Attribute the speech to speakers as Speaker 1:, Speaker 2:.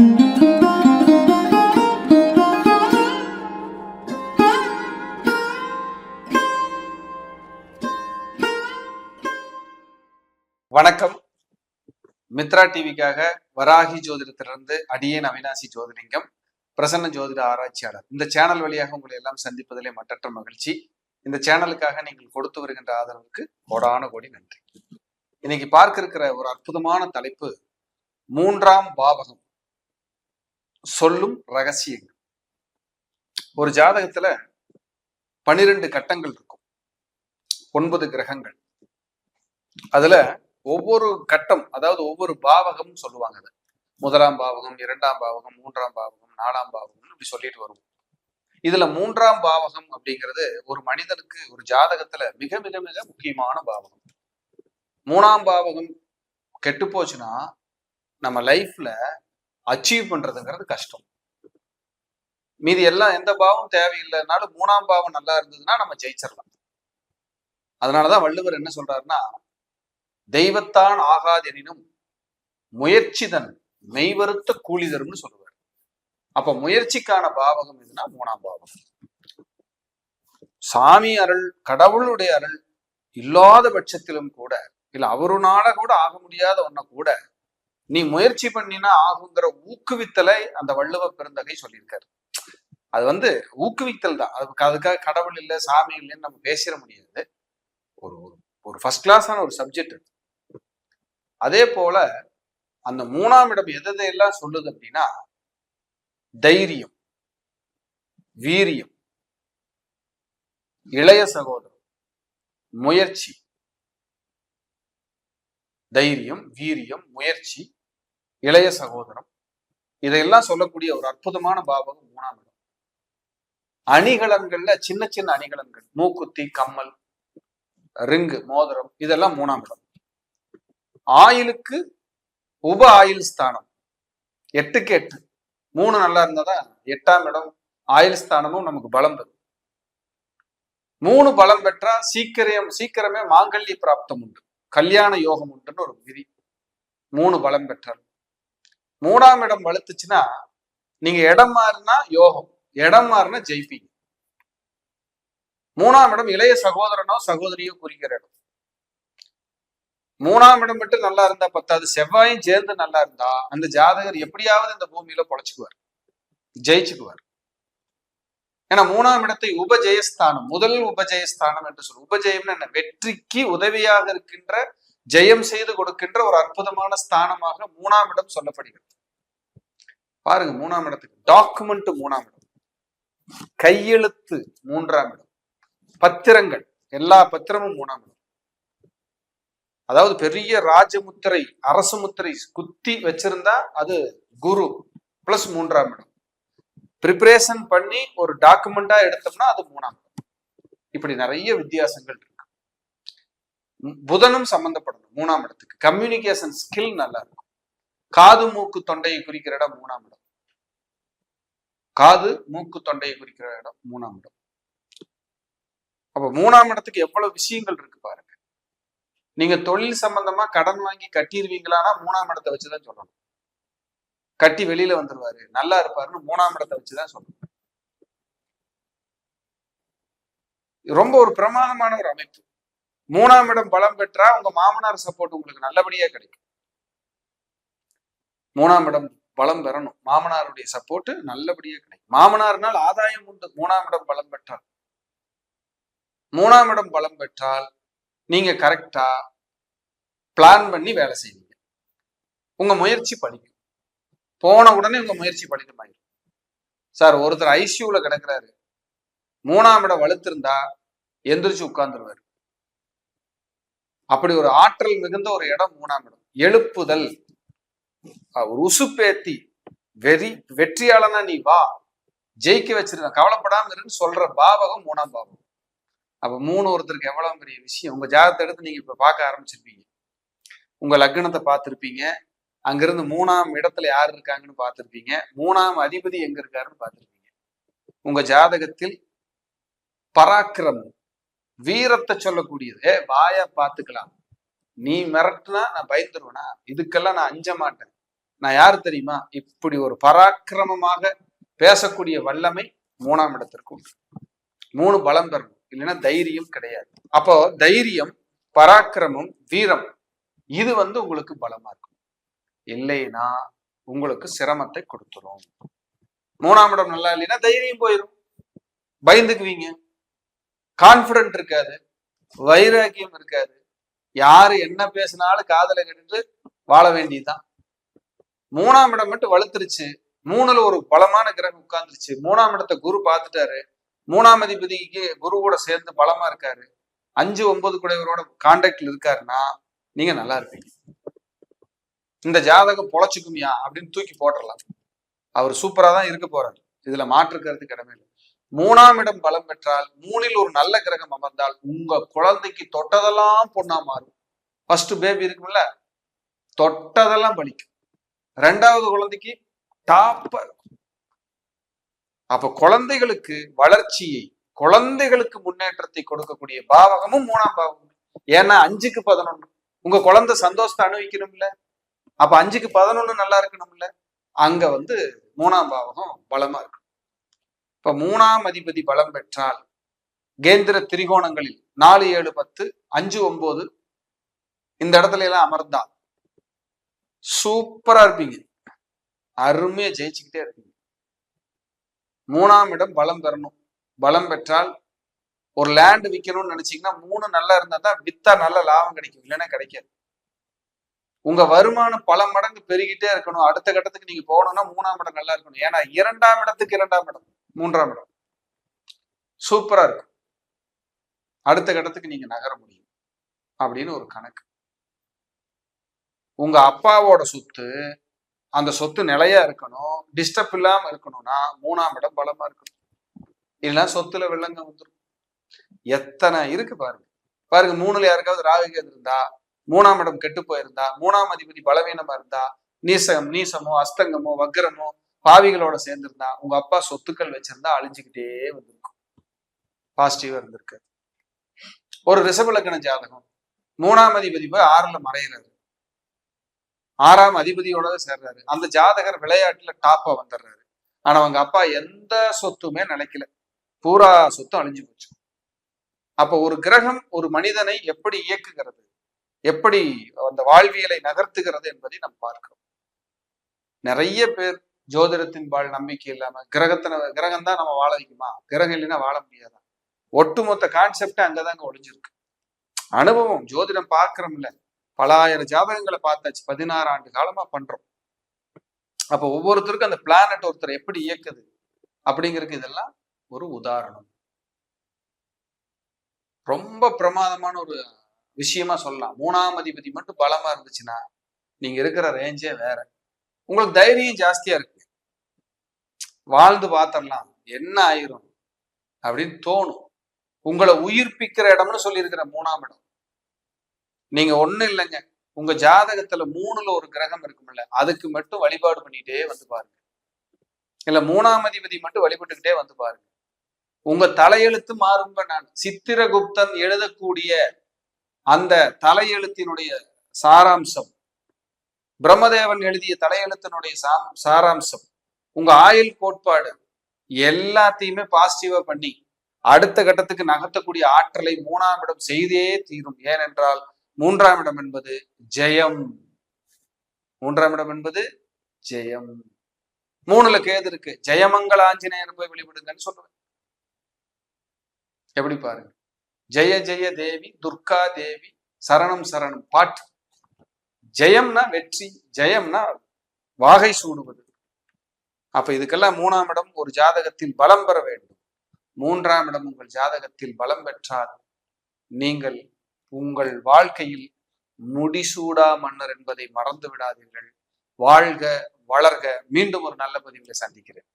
Speaker 1: வணக்கம். மித்ரா டிவிக்காக வராகி ஜோதிடத்திலிருந்து அடியேன் அவினாசி ஜோதிலிங்கம் பிரசன்ன ஜோதிட ஆராய்ச்சியாளர். இந்த சேனல் வழியாக உங்களை எல்லாம் சந்திப்பதிலே மற்றற்ற மகிழ்ச்சி. இந்த சேனலுக்காக நீங்கள் கொடுத்து வருகின்ற ஆதரவுக்கு கோடான கோடி நன்றி. இன்னைக்கு பார்க்க இருக்கிற ஒரு அற்புதமான தலைப்பு மூன்றாம் பாவகம். சொல்லும் ரகசியங்கள். ஒரு ஜாதகத்துல பனிரெண்டு கட்டங்கள் இருக்கும். ஒன்பது கிரகங்கள். அதுல ஒவ்வொரு கட்டம் அதாவது ஒவ்வொரு பாவகம் சொல்லுவாங்க அதை. முதலாம் பாவகம் இரண்டாம் பாவகம் மூன்றாம் பாவகம் நாலாம் பாவகம் இப்படி சொல்லிட்டு வருவோம். இதுல மூன்றாம் பாவகம் அப்படிங்கிறது ஒரு மனிதனுக்கு ஒரு ஜாதகத்துல மிக மிக மிக முக்கியமான பாவகம். மூணாம் பாவகம் கெட்டு போச்சுன்னா நம்ம லைஃப்ல அச்சீவ் பண்றதுங்கிறது கஷ்டம். மீதி எல்லாம் எந்த பாவம் தேவையில்லைனாலும் மூணாம் பாவம் நல்லா இருந்ததுன்னா நம்ம ஜெயிச்சிடலாம் அதனாலதான் வள்ளுவர் என்ன சொல்றாருன்னா தெய்வத்தான் ஆகாதெனினும் முயற்சிதன் மெய்வருத்த கூலி தரும்னு சொல்லுவார். அப்ப முயற்சிக்கான பாவகம் எதுனா மூணாம் பாவம். சாமி அருள் கடவுளுடைய அருள் இல்லாத பட்சத்திலும் கூட இல்ல அவருனால கூட ஆக முடியாத ஒன்ன கூட நீ முயற்சி பண்ணினா ஆகுங்கிற ஊக்குவித்தலை அந்த வள்ளுவ பெருந்தகை சொல்லியிருக்காரு. அது வந்து ஊக்குவித்தல் தான். அதுக்கு அதுக்காக கடவுள் இல்லை சாமி இல்லைன்னு நம்ம பேசிட முடியாது. ஒரு ஒரு ஃபர்ஸ்ட் கிளாஸான ஒரு சப்ஜெக்ட் அதே. போல அந்த மூணாம் இடம் எதையெல்லாம் சொல்லுது அப்படின்னா தைரியம் வீரியம் இளைய சகோதரம் முயற்சி தைரியம் வீரியம் முயற்சி இளைய சகோதரம். இதையெல்லாம் சொல்லக்கூடிய ஒரு அற்புதமான பாவகம் மூணாம் இடம். அணிகலன்கள்ல சின்ன சின்ன அணிகலன்கள். மூக்குத்தி கம்மல் ரிங்கு மோதிரம் இதெல்லாம் மூணாம் இடம். ஆயிலுக்கு உப ஆயில் ஸ்தானம். எட்டுக்கு எட்டு. மூணு நல்லா இருந்தாதான் எட்டாம் இடம் ஆயில் ஸ்தானமும் நமக்கு பலம் பெறும் மூணு பலம் பெற்றா சீக்கிரம் சீக்கிரமே மாங்கல்ய பிராப்தம் உண்டு. கல்யாண யோகம் உண்டுன்னு ஒரு விதி. மூணு பலம் பெற்றார் மூணாம் இடம் வலுத்துச்சுன்னா நீங்க இடம் மாறினா யோகம் இடம் மாறினா ஜெயிப்பீங்க. மூணாம் இடம் இளைய சகோதரனோ சகோதரியோ குறிக்கிற இடம். மூணாம் இடம் மட்டும் நல்லா இருந்தா பத்தாது செவ்வாயும் சேர்ந்து நல்லா இருந்தா அந்த ஜாதகர் எப்படியாவது இந்த பூமியில பொழைச்சுக்குவார் ஜெயிச்சுக்குவார். ஏன்னா மூணாம் இடத்தை உபஜெயஸ்தானம் முதல் உபஜெயஸ்தானம் என்று சொல்லு உபஜெயம்னு என்ன? வெற்றிக்கு உதவியாக இருக்கின்ற ஜெயம் செய்து கொடுக்கின்ற ஒரு அற்புதமான ஸ்தானமாக மூணாம் இடம் சொல்லப்படுகிறது. பாருங்க மூணாம் இடத்துக்கு. டாக்குமெண்ட் மூணாம் இடம். கையெழுத்து மூன்றாம் இடம். பத்திரங்கள் எல்லா பத்திரமும் மூணாம் இடம். அதாவது பெரிய ராஜமுத்திரை அரசு முத்திரை குத்தி வச்சிருந்தா அது குரு பிளஸ் மூன்றாம் இடம். ப்ரிப்பரேஷன் பண்ணி ஒரு டாக்குமெண்டா எடுத்தோம்னா அது மூணாம் இடம். இப்படி நிறைய வித்தியாசங்கள் இருக்கு. புதனும் சம்பந்தப்படணும் மூணாம் இடத்துக்கு. கம்யூனிகேஷன் ஸ்கில் நல்லா இருக்கும் காது மூக்கு தொண்டையை குறிக்கிற இடம் மூணாம் இடம். காது மூக்கு தொண்டையை குறிக்கிற இடம் மூணாம் இடம். அப்ப மூணாம் இடத்துக்கு எவ்வளவு விஷயங்கள் இருக்கு பாருங்க. நீங்க தொழில் சம்பந்தமா கடன் வாங்கி கட்டிடுவீங்களான்னா மூணாம் இடத்தை வச்சுதான் சொல்லணும். கட்டி வெளியில வந்துருவாரு. நல்லா இருப்பாருன்னு மூணாம் இடத்தை வச்சுதான் சொல்லணும். ரொம்ப ஒரு பிரமாதமான ஒரு அமைப்பு. மூணாம் இடம் பலம் பெற்றா உங்க மாமனார் சப்போர்ட் உங்களுக்கு நல்லபடியா கிடைக்கும். மூணாம் இடம் பலம் பெறணும். மாமனாருடைய சப்போர்ட் நல்லபடியா கிடைக்கும். மாமனார்னால் ஆதாயம் உண்டு. மூணாம் இடம் பலம் பெற்றால். மூணாம் இடம் பலம் பெற்றால் நீங்க கரெக்டா பிளான் பண்ணி வேலை செய்வீங்க. உங்க முயற்சி படிக்கும் போன உடனே உங்க முயற்சி படிக்கமாயிரும் சார் ஒருத்தர் ஐசியூல கிடக்குறாரு. மூணாம் இடம் வலுத்திருந்தா எந்திரிச்சு உட்கார்ந்துருவாரு. அப்படி ஒரு ஆற்றல் மிகுந்த ஒரு இடம் மூணாம் இடம். எழுப்புதல். ஒரு உசுப்பேத்தி. வெறி வெற்றியாளனா நீ வா. ஜெயிக்க வச்சிருக்க கவலைப்படாம இருன்னு சொல்ற பாவகம் மூணாம் பாவகம். அப்ப மூணு ஒருத்தருக்கு எவ்வளவு பெரிய விஷயம்? உங்க ஜாதகத்தை எடுத்து நீங்க இப்ப பார்க்க ஆரம்பிச்சிருப்பீங்க. உங்க லக்னத்தை பார்த்துருப்பீங்க. அங்கிருந்து மூணாம் இடத்துல யார் இருக்காங்கன்னு பார்த்துருப்பீங்க. மூணாம் அதிபதி எங்க இருக்காருன்னு பார்த்துருப்பீங்க. உங்க ஜாதகத்தில் பராக்கிரமம். வீரத்தை சொல்லக்கூடியது. வாய பார்த்துக்கலாம். நீ மிரட்டுனா நான் பயந்துருவேனா? இதுக்கெல்லாம் நான் அஞ்ச மாட்டேன். நான் யாரு தெரியுமா? இப்படி ஒரு பராக்கிரமமாக பேசக்கூடிய வல்லமை மூணாம் இடத்திற்கு உண்டு. மூணு பலம் பெறணும் இல்லைன்னா தைரியம் கிடையாது. அப்போ தைரியம் பராக்கிரமம் வீரம் இது வந்து உங்களுக்கு பலமா இருக்கும். இல்லைன்னா உங்களுக்கு சிரமத்தை கொடுத்துரும். மூணாம் இடம் நல்லா இல்லைன்னா தைரியம் போயிடும் பயந்துக்குவீங்க. கான்பிடன்ட் இருக்காது வைராக்கியம் இருக்காது யாரு என்ன பேசினாலும் காதல கேட்டு வாழ வேண்டியதுதான். மூணாம் இடம் மட்டும் வலுத்துருச்சு மூணுல ஒரு பலமான கிரகம் உட்கார்ந்துருச்சு. மூணாம் இடத்தை குரு பார்த்துட்டாரு. மூணாம் அதிபதிக்கு குரு கூட சேர்ந்து பலமா இருக்காரு. அஞ்சு ஒன்பது குடையவரோட கான்டாக்ட்ல இருக்காருன்னா நீங்க நல்லா இருப்பீங்க. இந்த ஜாதகம் பொழைச்சுக்குமியா அப்படின்னு தூக்கி போட்டுடலாம் அவர் சூப்பரா தான் இருக்க போறாரு. இதுல மாற்றுக்கிறது கிடமே இல்லை மூணாம் இடம் பலம் பெற்றால் மூணில் ஒரு நல்ல கிரகம் அமர்ந்தால் உங்க குழந்தைக்கு தொட்டதெல்லாம் பொண்ணா மாறும். ஃபர்ஸ்ட் பேபி இருக்கும்ல தொட்டதெல்லாம் பலிக்கும் ரெண்டாவது குழந்தைக்கு டாப்பா இருக்கும் அப்ப குழந்தைகளுக்கு வளர்ச்சியை குழந்தைகளுக்கு முன்னேற்றத்தை கொடுக்கக்கூடிய பாவகமும் மூணாம் பாவகம் ஏன்னா அஞ்சுக்கு பதினொன்னு. உங்க குழந்தை சந்தோஷத்தை அனுபவிக்கணும்ல. அப்ப அஞ்சுக்கு பதினொன்னு நல்லா இருக்கணும்ல. அங்க வந்து மூணாம் பாவகம் பலமா இருக்கும் இப்ப மூணாம் அதிபதி பலம் பெற்றால் கேந்திர திரிகோணங்களில் நாலு ஏழு பத்து அஞ்சு ஒன்பது இந்த இடத்துல எல்லாம் அமர்ந்தா சூப்பரா இருப்பீங்க. அருமையா ஜெயிச்சுக்கிட்டே இருப்பீங்க. மூணாம் இடம் பலம் பெறணும். பலம் பெற்றால் ஒரு லேண்ட் விற்கணும்னு நினைச்சீங்கன்னா மூணு நல்லா இருந்தா தான் வித்தா நல்ல லாபம் கிடைக்கும். இல்லைன்னா கிடைக்காது. உங்க வருமானம் பல மடங்கு பெருகிட்டே இருக்கணும். அடுத்த கட்டத்துக்கு நீங்க போகணும்னா மூணாம் இடம் நல்லா இருக்கணும். ஏன்னா இரண்டாம் இடத்துக்கு இரண்டாம் இடம். மூன்றாம் இடம். சூப்பரா இருக்கும் அடுத்த கட்டத்துக்கு நீங்க நகர முடியும். அப்படின்னு ஒரு கணக்கு. உங்க அப்பாவோட சொத்து அந்த சொத்து நிலையா இருக்கணும் டிஸ்டர்ப் இல்லாம இருக்கணும்னா மூணாம் இடம் பலமா இருக்கணும். இல்லைன்னா சொத்துல வெள்ளங்க வந்துடும் எத்தனை இருக்கு பாருங்க. பாருங்க மூணுல யாருக்காவது ராகுகேது இருந்தா மூணாம் இடம் கெட்டு போயிருந்தா மூணாம் அதிபதி பலவீனமா இருந்தா நீசம் நீசமோ அஸ்தங்கமோ வக்கரமோ பாவிகளோட சேர்ந்திருந்தா உங்க அப்பா சொத்துக்கள் வச்சிருந்தா அழிஞ்சுக்கிட்டே வந்திருக்கும். பாசிட்டிவா இருந்திருக்கு. ஒரு ரிசபலக்கண ஜாதகம். மூணாம் அதிபதி போய் ஆறுல மறையிறாரு. ஆறாம் அதிபதியோட சேர்றாரு. அந்த ஜாதகர் விளையாட்டுல டாப்பா வந்துடுறாரு. ஆனா அவங்க அப்பா எந்த சொத்துமே நினைக்கல பூரா சொத்தும் அழிஞ்சு போச்சு. அப்ப ஒரு கிரகம் ஒரு மனிதனை எப்படி இயக்குகிறது? எப்படி அந்த வாழ்வியலை நகர்த்துகிறது என்பதை நாம் பார்க்கிறோம். நிறைய பேர் ஜோதிடத்தின் வாழ் நம்பிக்கை இல்லாம கிரகத்தின கிரகம் தான் நம்ம வாழ வைக்குமா? கிரகம் இல்லைன்னா வாழ முடியாதா? ஒட்டுமொத்த கான்செப்ட் அங்கதாங்க ஒளிஞ்சிருக்கு. அனுபவம் ஜோதிடம் பார்க்கிறோம்ல. பல ஆயிரம் ஜாதகங்களை பார்த்தாச்சு. பதினாறு ஆண்டு காலமா பண்றோம். அப்ப ஒவ்வொருத்தருக்கும் அந்த பிளானட் ஒருத்தர் எப்படி இயக்குது? அப்படிங்கிறதுக்கு இதெல்லாம் ஒரு உதாரணம். ரொம்ப பிரமாதமான ஒரு விஷயமா சொல்லலாம். மூணாம் அதிபதி மட்டும் பலமா இருந்துச்சுன்னா நீங்க இருக்கிற ரேஞ்சே வேற. உங்களுக்கு தைரியம் ஜாஸ்தியா இருக்கு. வாழ்ந்து பார்த்துடலாம் என்ன ஆயிரும்? அப்படின்னு தோணும். உங்களை உயிர்ப்பிக்கிற இடம்னு சொல்லியிருக்கிற மூணாம் இடம். நீங்க ஒண்ணு இல்லைங்க. உங்க ஜாதகத்துல மூணுல ஒரு கிரகம் இருக்கும்ல அதுக்கு மட்டும் வழிபாடு பண்ணிட்டே வந்து பாருங்க. இல்ல மூணாம் அதிபதி மட்டும் வழிபட்டுக்கிட்டே வந்து பாருங்க. உங்க தலையெழுத்து மாறும்ப நான். சித்திரகுப்தன் எழுதக்கூடிய அந்த தலையெழுத்தினுடைய சாராம்சம். பிரம்மதேவன் எழுதிய தலையெழுத்தினுடைய சாராம்சம். உங்க ஆயுள் கோட்பாடு எல்லாத்தையுமே பாசிட்டிவா பண்ணி அடுத்த கட்டத்துக்கு நகர்த்தக்கூடிய ஆற்றலை மூணாம் இடம் செய்தே தீரும். ஏனென்றால் மூன்றாம் இடம் என்பது ஜெயம். மூன்றாம் இடம் என்பது ஜெயம். மூணுல கேது இருக்கு. ஜெயமங்கல ஆஞ்சநேயர் போய் வெளிவிடுங்கன்னு சொல்லுவேன். எப்படி பாருங்க? ஜெய ஜெய தேவி துர்கா தேவி சரணம் சரணம். பாட்டு. ஜெயம்னா வெற்றி ஜெயம்னா வாகை சூடுவது. அப்ப இதுக்கெல்லாம் மூணாம் இடம் ஒரு ஜாதகத்தில் பலம் பெற வேண்டும். மூன்றாம் இடம் உங்கள் ஜாதகத்தில் பலம் பெற்றால் நீங்கள் உங்கள் வாழ்க்கையில் முடிசூடா மன்னர் என்பதை மறந்து விடாதீர்கள். வாழ்க வளர்க. மீண்டும் ஒரு நல்ல பதிவில் சந்திக்கிறேன்.